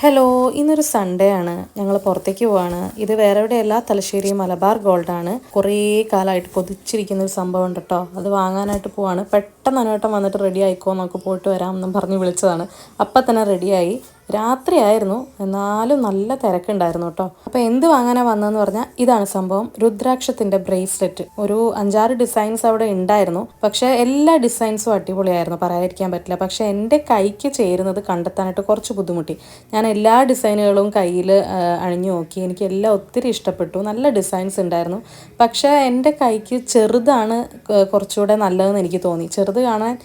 Hello ഇന്നൊരു Sunday ആണ്. ഞങ്ങൾ പുറത്തേക്ക് പോവാണ്. ഇത് വേറെ എവിടെയല്ല തലശ്ശേരി മലബാർ ഗോൾഡ് ആണ്. കുറേ കാലമായിട്ട് കൊതിച്ചിരിക്കുന്ന ഒരു സംഭവം ഉണ്ട് കേട്ടോ അത് വാങ്ങാനായിട്ട് പോവാണ്. പെട്ടെന്ന് അനുവേട്ടം വന്നിട്ട് റെഡി ആയിക്കോ നമുക്ക് പോയിട്ട് വരാം എന്നും പറഞ്ഞ് വിളിച്ചതാണ്. അപ്പം തന്നെ റെഡിയായി രാത്രിയായിരുന്നു. എന്നാലും നല്ല തിരക്കുണ്ടായിരുന്നു കേട്ടോ. അപ്പോൾ എന്ത് വാങ്ങാനാണ് വന്നതെന്ന് പറഞ്ഞാൽ ഇതാണ് സംഭവം. രുദ്രാക്ഷത്തിന്റെ ബ്രേസ്ലെറ്റ്. ഒരു അഞ്ചാറ് ഡിസൈൻസ് അവിടെ ഉണ്ടായിരുന്നു. പക്ഷെ എല്ലാ ഡിസൈൻസും അടിപൊളിയായിരുന്നു. പറയാതിരിക്കാൻ പറ്റില്ല. പക്ഷെ എന്റെ കൈക്ക് ചേരുന്നത് കണ്ടെത്താനായിട്ട് കുറച്ച് ബുദ്ധിമുട്ടി. ഞാൻ എല്ലാ ഡിസൈനുകളും കയ്യിൽ അണിഞ്ഞു നോക്കി. എനിക്ക് എല്ലാം ഒത്തിരി ഇഷ്ടപ്പെട്ടു. നല്ല ഡിസൈൻസ് ഉണ്ടായിരുന്നു. പക്ഷെ എന്റെ കൈക്ക് ചെറുതാണ് കുറച്ചുകൂടെ നല്ലതെന്ന് എനിക്ക് തോന്നി. ചെറുത് കാണാൻ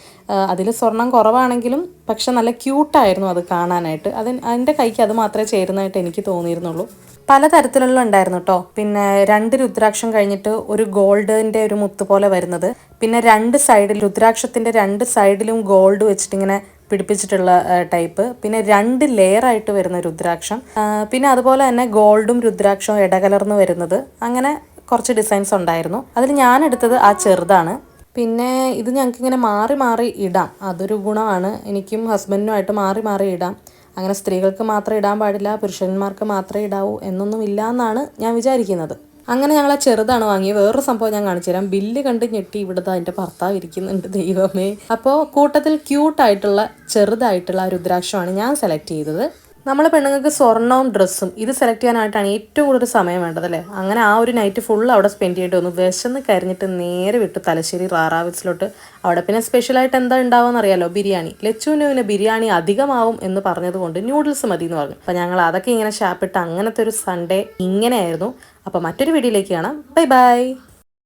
അതിൽ സ്വർണം കുറവാണെങ്കിലും പക്ഷെ നല്ല ക്യൂട്ടായിരുന്നു അത് കാണാനായിട്ട്. അത് അതിന്റെ കൈക്ക് അത് മാത്രമേ ചേരുന്നതായിട്ട് എനിക്ക് തോന്നിയിരുന്നുള്ളൂ. പലതരത്തിലുള്ള ഉണ്ടായിരുന്നു കേട്ടോ പിന്നെ രണ്ട് രുദ്രാക്ഷം കഴിഞ്ഞിട്ട് ഒരു ഗോൾഡിന്റെ ഒരു മുത്ത് പോലെ വരുന്നത്. പിന്നെ രണ്ട് സൈഡിൽ രുദ്രാക്ഷത്തിന്റെ രണ്ട് സൈഡിലും ഗോൾഡ് വെച്ചിട്ടിങ്ങനെ പിടിപ്പിച്ചിട്ടുള്ള ടൈപ്പ്. പിന്നെ രണ്ട് ലെയർ ആയിട്ട് വരുന്ന രുദ്രാക്ഷം. പിന്നെ അതുപോലെ തന്നെ ഗോൾഡും രുദ്രാക്ഷവും ഇടകലർന്ന് വരുന്നത്. അങ്ങനെ കുറച്ച് ഡിസൈൻസ് ഉണ്ടായിരുന്നു. അതിൽ ഞാൻ എടുത്തത് ആ ചെറുതാണ്. പിന്നെ ഇത് ഞങ്ങൾക്ക് ഇങ്ങനെ മാറി മാറി ഇടാം. അതൊരു ഗുണമാണ്. എനിക്കും ഹസ്ബൻഡിനുമായിട്ട് മാറി മാറി ഇടാം. അങ്ങനെ സ്ത്രീകൾക്ക് മാത്രം ഇടാൻ പാടില്ല പുരുഷന്മാർക്ക് മാത്രമേ ഇടാവൂ എന്നൊന്നും ഇല്ല എന്നാണ് ഞാൻ വിചാരിക്കുന്നത്. അങ്ങനെ ഞങ്ങൾ ചെറുതാണ് വാങ്ങിയത് വേറൊരു സംഭവം ഞാൻ കാണിച്ചു തരാം. ബില്ല് കണ്ട് ഞെട്ടി ഇവിടുത്തെ അതിന്റെ ഭർത്താവ് ഇരിക്കുന്നുണ്ട് ദൈവമേ. അപ്പോൾ കൂട്ടത്തിൽ ക്യൂട്ടായിട്ടുള്ള ചെറുതായിട്ടുള്ള രുദ്രാക്ഷമാണ് ഞാൻ സെലക്ട് ചെയ്തത്. നമ്മൾ പെണ്ണുങ്ങൾക്ക് സ്വർണവും ഡ്രസ്സും ഇത് സെലക്ട് ചെയ്യാനായിട്ടാണ് ഏറ്റവും കൂടുതൽ സമയം വേണ്ടത് അല്ലേ? അങ്ങനെ ആ ഒരു നൈറ്റ് ഫുൾ അവിടെ സ്പെൻഡ് ചെയ്യേണ്ടി വന്നു. വിശന്ന് കരിഞ്ഞിട്ട് നേരെ വിട്ട് തലശ്ശേരി റാറാവിസിലോട്ട് അവിടെ പിന്നെ സ്പെഷ്യലായിട്ട് എന്താ ഉണ്ടാവുമെന്ന് അറിയാലോ? ബിരിയാണി. ലച്ചുവിന് പിന്നെ ബിരിയാണി അധികമാവും എന്ന് പറഞ്ഞതുകൊണ്ട് ന്യൂഡിൽസ് മതി എന്ന് പറഞ്ഞു. അപ്പം ഞങ്ങൾ അതൊക്കെ ഇങ്ങനെ ഷാപ്പിട്ട് അങ്ങനത്തെ ഒരു സൺഡേ ഇങ്ങനെയായിരുന്നു. അപ്പം മറ്റൊരു വീഡിയോയിലേക്ക് കാണാം. Bye bye